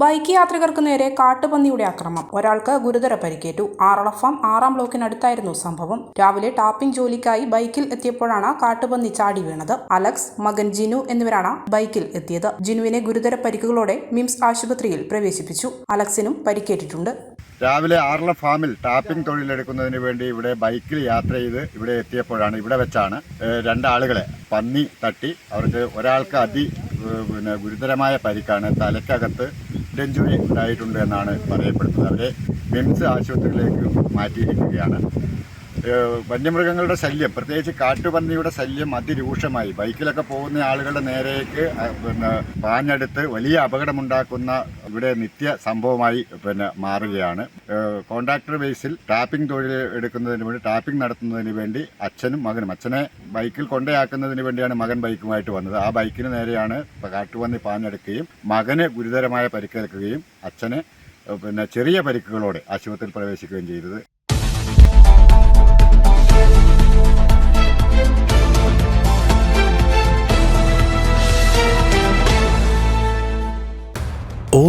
Bike യാത്രികർക്ക് നേരെ കാട്ടുപന്നിയുടെ ആക്രമം ഒരാൾക്ക് ഗുരുതര പരിക്കേറ്റു. ആറളഫാം ആറാം ബ്ലോക്കിനടുത്തായിരുന്നു സംഭവം. രാവിലെ ടാപ്പിംഗ് ജോലിക്കായി ബൈക്കിൽ എത്തിയപ്പോഴാണ് കാട്ടുപന്നി ചാടി വീണത്. അലക്സ് മകൻ ജിനു എന്നിവരാണ് ബൈക്കിൽ എത്തിയത്. ജിനുവിനെ ഗുരുതര പരിക്കുകളോടെ മിംസ് ആശുപത്രിയിൽ പ്രവേശിപ്പിച്ചു. അലക്സിനും പരിക്കേറ്റിട്ടുണ്ട്. രാവിലെ ആറള ഫാമിൽ ടാപ്പിംഗ് തൊഴിലെടുക്കുന്നതിന് വേണ്ടി ഇവിടെ ബൈക്കിൽ യാത്ര ചെയ്ത് ഇവിടെ എത്തിയപ്പോഴാണ് ഇവിടെ വെച്ചാണ് രണ്ടാളുകളെ പന്നി തട്ടി. അവർക്ക് ഒരാൾക്ക് അതി പിന്നെ ഗുരുതരമായ പരിക്കാണ്. തലയ്ക്കകത്ത് ഡെഞ്ചുറി ഉണ്ടായിട്ടുണ്ട് എന്നാണ് പറയപ്പെടുന്നത്. അവരെ മിംസ് ആശുപത്രിയിലേക്ക് മാറ്റിയിരിക്കുകയാണ്. വന്യമൃഗങ്ങളുടെ ശല്യം പ്രത്യേകിച്ച് കാട്ടുപന്നിയുടെ ശല്യം അതിരൂക്ഷമായി. ബൈക്കിലൊക്കെ പോകുന്ന ആളുകളുടെ നേരേക്ക് പിന്നെ പാഞ്ഞെടുത്ത് വലിയ അപകടമുണ്ടാക്കുന്ന ഇവിടെ നിത്യ സംഭവമായി പിന്നെ മാറുകയാണ്. കോൺട്രാക്ടർ ബേസിൽ ടാപ്പിംഗ് തൊഴിൽ എടുക്കുന്നതിന് വേണ്ടി ടാപ്പിംഗ് നടത്തുന്നതിന് വേണ്ടി അച്ഛനും മകനും അച്ഛനെ ബൈക്കിൽ കൊണ്ടയാക്കുന്നതിന് വേണ്ടിയാണ് മകൻ ബൈക്കുമായിട്ട് വന്നത്. ആ ബൈക്കിന് നേരെയാണ് കാട്ടുപന്നി പാഞ്ഞെടുക്കുകയും മകന് ഗുരുതരമായ പരിക്കേൽക്കുകയും അച്ഛന് പിന്നെ ചെറിയ പരിക്കുകളോടെ ആശുപത്രിയിൽ പ്രവേശിക്കുകയും ചെയ്തത്.